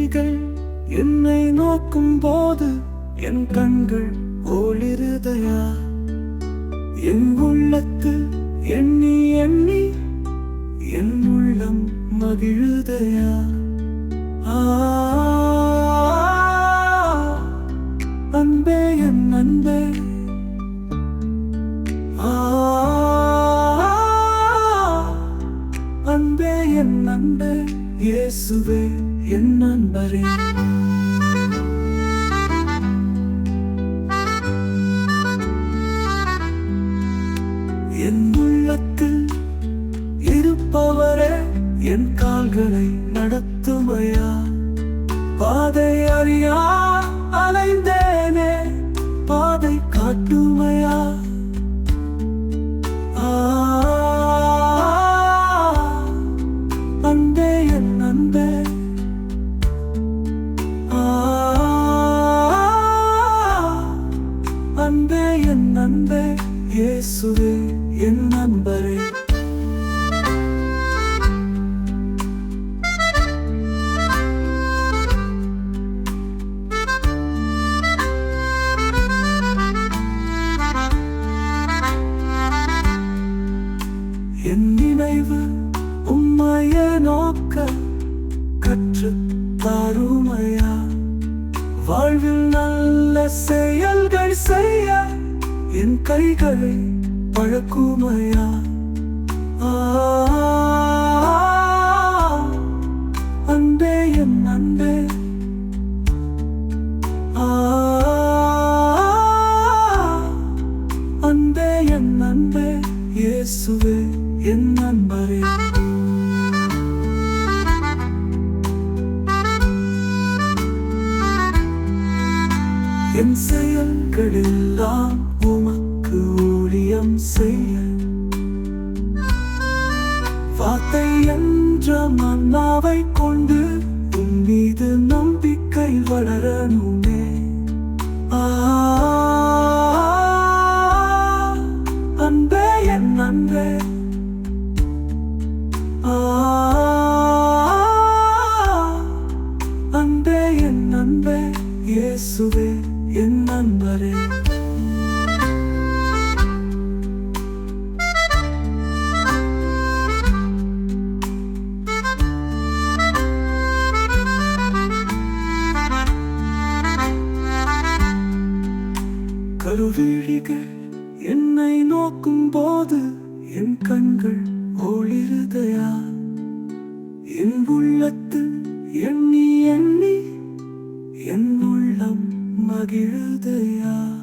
விழிகள் என்னை நோக்கும் போது என் கண்கள் ஒளிருதையா? என் உள்ளத்து எண்ணி எண்ணி என் உள்ளம் மகிழுதையா? அன்பே என் அன்பே. அன்பே என் அன்பே இயேசுவே. என் நண்பரே. என் உள்ளத்தில் இருப்பவரே என் கால்களை நடத்துமையா? பாதை அறியா அலைந்தேனே பாதை காட்டுமையா? என் இயேசுவே என் நண்பரே. என் நினைவு உம்மைய நோக்க கற்று தாருமையா? வாழ்வில் நல்ல செயல் என் கைகளை பழக்குமையா? அன்பே என் அன்பே. அன்பே என் அன்பே. இயேசுவே என் நண்பரே. என் செயல்களெல்லாம் உம ஊழியம் செய்ய. வார்த்தை என்ற மன்னாவை கொண்டு உன் மீது நம்பிக்கை வளரணுமே. கருவிழிகள் என்னை நோக்கும் போது என் கண்கள் ஒளிருதையா? என் உள்ளத்து எண்ணி எண்ணி என் உள்ளம் மகிழுதையா?